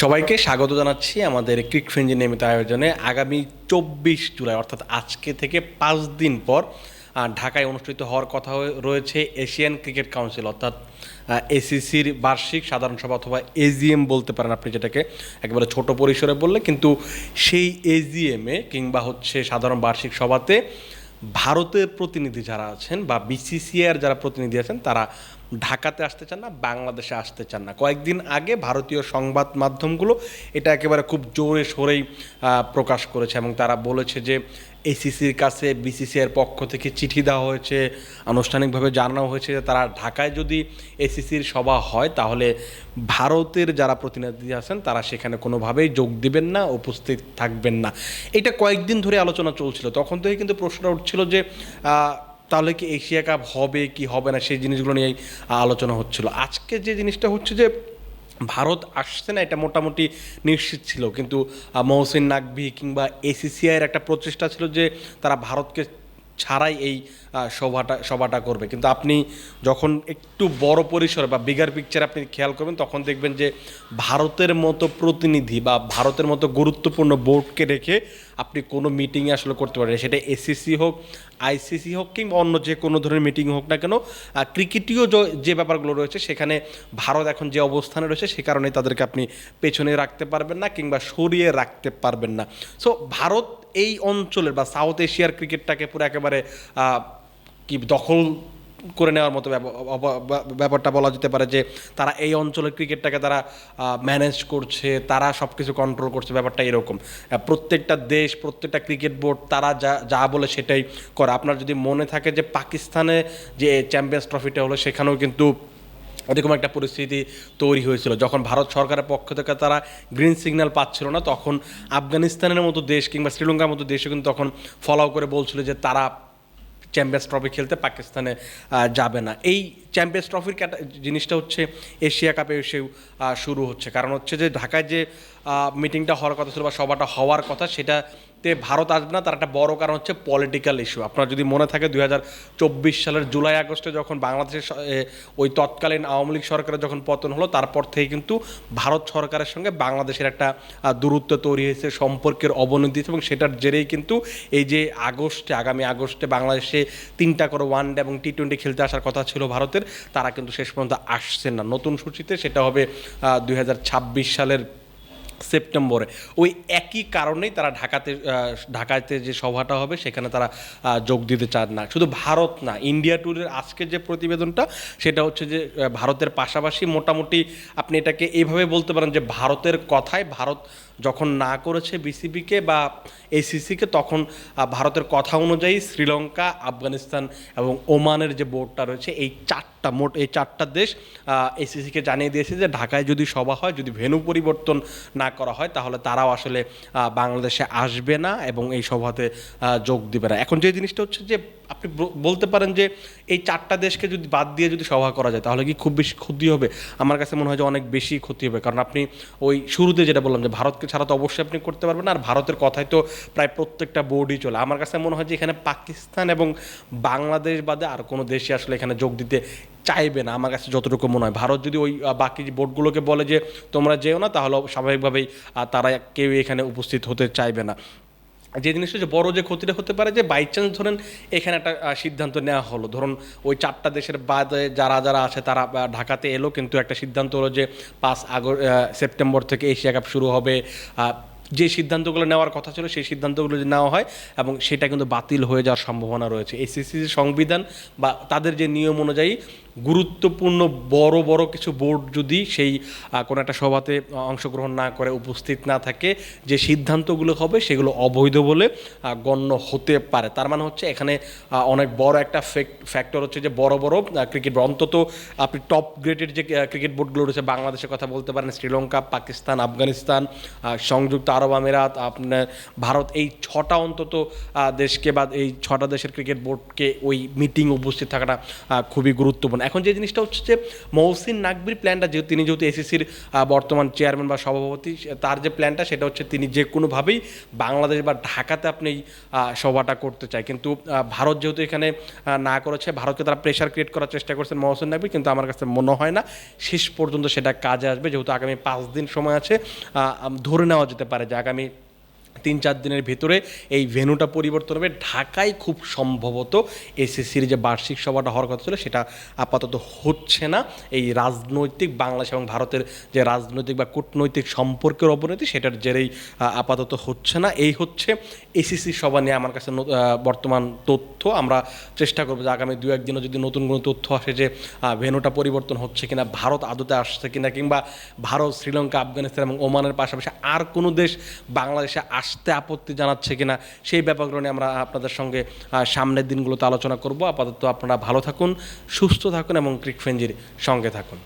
সবাইকে স্বাগত জানাচ্ছি আমাদের ক্রিক ফ্রেঞ্জি নিয়মিত আয়োজনে আগামী চব্বিশ জুলাই, অর্থাৎ আজকে থেকে পাঁচ দিন পর ঢাকায় অনুষ্ঠিত হওয়ার কথা রয়েছে এশিয়ান ক্রিকেট কাউন্সিল, অর্থাৎ এসিসির বার্ষিক সাধারণ সভা অথবা এজিএম বলতে পারেন আপনি যেটাকে, একেবারে ছোট পরিসরে বললে, কিন্তু সেই এজিএমে কিংবা হচ্ছে সাধারণ বার্ষিক সভাতে ভারতের প্রতিনিধি যারা আছেন বা বিসিসিআর যারা প্রতিনিধি আছেন, তারা ঢাকাতে আসতে চান না, বাংলাদেশে আসতে চান না। কয়েকদিন আগে ভারতীয় সংবাদ মাধ্যমগুলো এটা একেবারে খুব জোরে সোরেই প্রকাশ করেছে এবং তারা বলেছে যে এসিসির কাছে বিসিসিআর পক্ষ থেকে চিঠি দেওয়া হয়েছে, আনুষ্ঠানিকভাবে জানানো হয়েছে যে তারা ঢাকায় যদি এসিসির সভা হয় তাহলে ভারতের যারা প্রতিনিধি আছেন তারা সেখানে কোনোভাবেই যোগ দিবেন না, উপস্থিত থাকবেন না। এটা কয়েকদিন ধরে আলোচনা চলছিল। তখন থেকে কিন্তু প্রশ্ন উঠছিল যে তাহলে কি এশিয়া কাপ হবে, কি হবে না, সেই জিনিসগুলো নিয়েই আলোচনা হচ্ছিল। আজকে যে জিনিসটা হচ্ছে যে, ভারত আসছে না, এটা মোটামুটি নিশ্চিত ছিল। কিন্তু মহসিন নাকভি কিংবা এসিসিআইয়ের একটা প্রচেষ্টা ছিল যে, তারা ভারতকে ছাড়াই এই সভাটা সভাটা করবে। কিন্তু আপনি যখন একটু বড় পরিসরে বা বিগার পিকচার আপনি খেয়াল করবেন, তখন দেখবেন যে, ভারতের মতো প্রতিনিধি বা ভারতের মতো গুরুত্বপূর্ণ বোর্ডকে রেখে আপনি কোনো মিটিংয়ে আসলে করতে পারেন। সেটা এসিসি হোক আইসিসি হোক কিংবা অন্য যে কোনো ধরনের মিটিং হোক না কেন ক্রিকেটীয় যে ব্যাপারগুলো রয়েছে, সেখানে ভারত এখন যে অবস্থানে রয়েছে, সে কারণে তাদেরকে আপনি পেছনে রাখতে পারবেন না কিংবা সরিয়ে রাখতে পারবেন না। সো ভারত এই অঞ্চলের বা সাউথ এশিয়ার ক্রিকেটটাকে পুরো একেবারে কি দখল করে নেওয়ার মতো ব্যাপারটা বলা যেতে পারে যে তারা এই অঞ্চলের ক্রিকেটটাকে তারা ম্যানেজ করছে, তারা সব কিছু কন্ট্রোল করছে, ব্যাপারটা এরকম। প্রত্যেকটা দেশ, প্রত্যেকটা ক্রিকেট বোর্ড তারা যা যা বলে সেটাই করে। আপনার যদি মনে থাকে যে পাকিস্তানে যে চ্যাম্পিয়ন্স ট্রফিটা হলো, সেখানেও কিন্তু এরকম একটা পরিস্থিতি তৈরি হয়েছিল। যখন ভারত সরকারের পক্ষ থেকে তারা গ্রিন সিগন্যাল পাচ্ছিল না, তখন আফগানিস্তানের মতো দেশ কিংবা শ্রীলঙ্কার মতো দেশও কিন্তু তখন ফলো করে বলছিল যে তারা চ্যাম্পিয়ন্স ট্রফি খেলতে পাকিস্তানে যাবে না। এই চ্যাম্পিয়ন্স ট্রফির জিনিসটা হচ্ছে এশিয়া কাপে এসেও শুরু হচ্ছে। কারণ হচ্ছে যে ঢাকায় যে মিটিংটা হওয়ার কথা ছিল বা সভাটা হওয়ার কথা, সেটাতে ভারত আসবে না। তার একটা বড় কারণ হচ্ছে পলিটিক্যাল ইস্যু আপনার যদি মনে থাকে, দুই হাজার চব্বিশ সালের জুলাই, আগস্টে যখন বাংলাদেশের ওই তৎকালীন আওয়ামী লীগ সরকারের যখন পতন হলো, তারপর থেকে কিন্তু ভারত সরকারের সঙ্গে বাংলাদেশের একটা দূরত্ব তৈরি হয়েছে, সম্পর্কের অবনতি এবং সেটার জেরেই কিন্তু এই যে আগস্টে, আগামী আগস্টে বাংলাদেশে তিনটা করে ওয়ান ডে এবং টি টোয়েন্টি খেলতে আসার কথা ছিল ভারতের, তারা কিন্তু শেষ পর্যন্ত আসছেন না। নতুন সূচিতে সেটা হবে দুই হাজার ছাব্বিশ সালের সেপ্টেম্বরে। ওই একই কারণেই তারা ঢাকাতে ঢাকাতে যে সভাটা হবে, সেখানে তারা যোগ দিতে চান না। শুধু ভারত না, ইন্ডিয়া ট্যুরের আজকের যে প্রতিবেদনটা, সেটা হচ্ছে যে ভারতের পাশাপাশি মোটামুটি আপনি এটাকে এইভাবে বলতে পারেন যে, ভারতের কথায় ভারত যখন না করেছে বিসিবিকে বা এসিসিকে, তখন ভারতের কথা অনুযায়ী শ্রীলঙ্কা, আফগানিস্তান এবং ওমানের যে বোর্ডটা রয়েছে, এই চারটা মোট, এই চারটা দেশ এসিসিকে জানিয়ে দিয়েছে যে ঢাকায় যদি সভা হয়, যদি ভেন্যু পরিবর্তন না করা হয়, তাহলে তারাও আসলে বাংলাদেশে আসবে না এবং এই সভাতে যোগ দিবে না। এখন যে জিনিসটা হচ্ছে যে, আপনি বলতে পারেন যে, এই চারটা দেশকে যদি বাদ দিয়ে যদি সভা করা যায়, তাহলে কি খুব বেশি ক্ষতি হবে? আমার কাছে মনে হয় যে অনেক বেশি ক্ষতি হবে। কারণ আপনি ওই শুরুতে যেটা বললাম যে, ভারতকে ছাড়া তো অবশ্যই আপনি করতে পারবেন আর ভারতের কথাই তো প্রায় প্রত্যেকটা বোর্ডই চলে। আমার কাছে মনে হয় যে এখানে পাকিস্তান এবং বাংলাদেশ বাদে আর কোনো দেশে আসলে এখানে যোগ দিতে চাইবে না। আমার কাছে যতটুকু মনে হয়। ভারত যদি ওই বাকি বোর্ডগুলোকে বলে যে তোমরা যেও না, তাহলে স্বাভাবিকভাবেই তারা কেউ এখানে উপস্থিত হতে চাইবে না। যে জিনিসটা যে বড় যে ক্ষতিটা হতে পারে যে বাই চান্স ধরেন এখানে একটা সিদ্ধান্ত নেওয়া হলো। ধরুন ওই চারটা দেশের বাদে যারা যারা আছে তারা ঢাকাতে এলো, কিন্তু একটা সিদ্ধান্ত হলো যে পাঁচ আগস্ট সেপ্টেম্বর থেকে এশিয়া কাপ শুরু হবে। যে সিদ্ধান্তগুলো নেওয়ার কথা ছিল সেই সিদ্ধান্তগুলো যদি নেওয়া হয় এবং সেটা কিন্তু বাতিল হয়ে যাওয়ার সম্ভাবনা রয়েছে। এসিসির সংবিধান বা তাদের যে নিয়ম অনুযায়ী গুরুত্বপূর্ণ বড় বড় কিছু বোর্ড যদি সেই কোনো একটা সভাতে অংশগ্রহণ না করে, উপস্থিত না থাকে, যে সিদ্ধান্তগুলো হবে সেগুলো অবৈধ বলে গণ্য হতে পারে। তার মানে হচ্ছে এখানে অনেক বড় একটা ফ্যাক্টর হচ্ছে যে বড় বড় ক্রিকেট অন্তত আপনি টপ গ্রেডের যে ক্রিকেট বোর্ডগুলো রয়েছে, বাংলাদেশের কথা বলতে পারেন, শ্রীলঙ্কা, পাকিস্তান, আফগানিস্তান সংযুক্ত আরব আমিরাত, আপনার ভারত, এই ছটা অন্তত দেশকে বা এই ছটা দেশের ক্রিকেট বোর্ডকে ওই মিটিং উপস্থিত থাকাটা খুবই গুরুত্বপূর্ণ। এখন যে জিনিসটা হচ্ছে যে মহসিন নাকবির প্ল্যানটা যেহেতু তিনি যেহেতু এসিসির বর্তমান চেয়ারম্যান বা সভাপতি তার যে প্ল্যানটা সেটা হচ্ছে তিনি যে কোনোভাবেই বাংলাদেশ বা ঢাকাতে আপনি সভাটা করতে চায়। কিন্তু ভারত যেহেতু এখানে না করেছে, ভারতকে তারা প্রেশার ক্রিয়েট করার চেষ্টা করছেন মহসিন নাকবি কিন্তু আমার কাছে মনে হয় না শেষ পর্যন্ত সেটা কাজে আসবে, যেহেতু আগামী পাঁচ দিন সময় আছে ধরে নেওয়া যেতে পারে যে আগামী তিন চার দিনের ভিতরে এই ভেন্যুটা পরিবর্তন হবে। ঢাকায় খুব সম্ভবত এসএসসির যে বার্ষিক সভাটা হওয়ার কথা ছিল সেটা আপাতত হচ্ছে না। এই রাজনৈতিক বাংলাদেশ এবং ভারতের যে রাজনৈতিক বা কূটনৈতিক সম্পর্কের অবনতি সেটার জেরেই আপাতত হচ্ছে না। এই হচ্ছে এসিসি সভা নিয়ে আমার কাছে বর্তমান তথ্য। আমরা চেষ্টা করব যে আগামী দু একদিনও যদি নতুন কোনো তথ্য আসে যে আহ, ভেন্যুটা পরিবর্তন হচ্ছে কিনা ভারত আদতে আসছে কিনা কিংবা ভারত শ্রীলঙ্কা আফগানিস্তান এবং ওমানের পাশাপাশি আর কোনো দেশ বাংলাদেশে আসতে আপত্তি জানাচ্ছে কিনা সেই ব্যাপারগুলো নিয়ে আমরা আপনাদের সঙ্গে সামনের দিনগুলোতে আলোচনা করব। আপাতত আপনারা ভালো থাকুন, সুস্থ থাকুন এবং ক্রিকফেঞ্জির সঙ্গে থাকুন।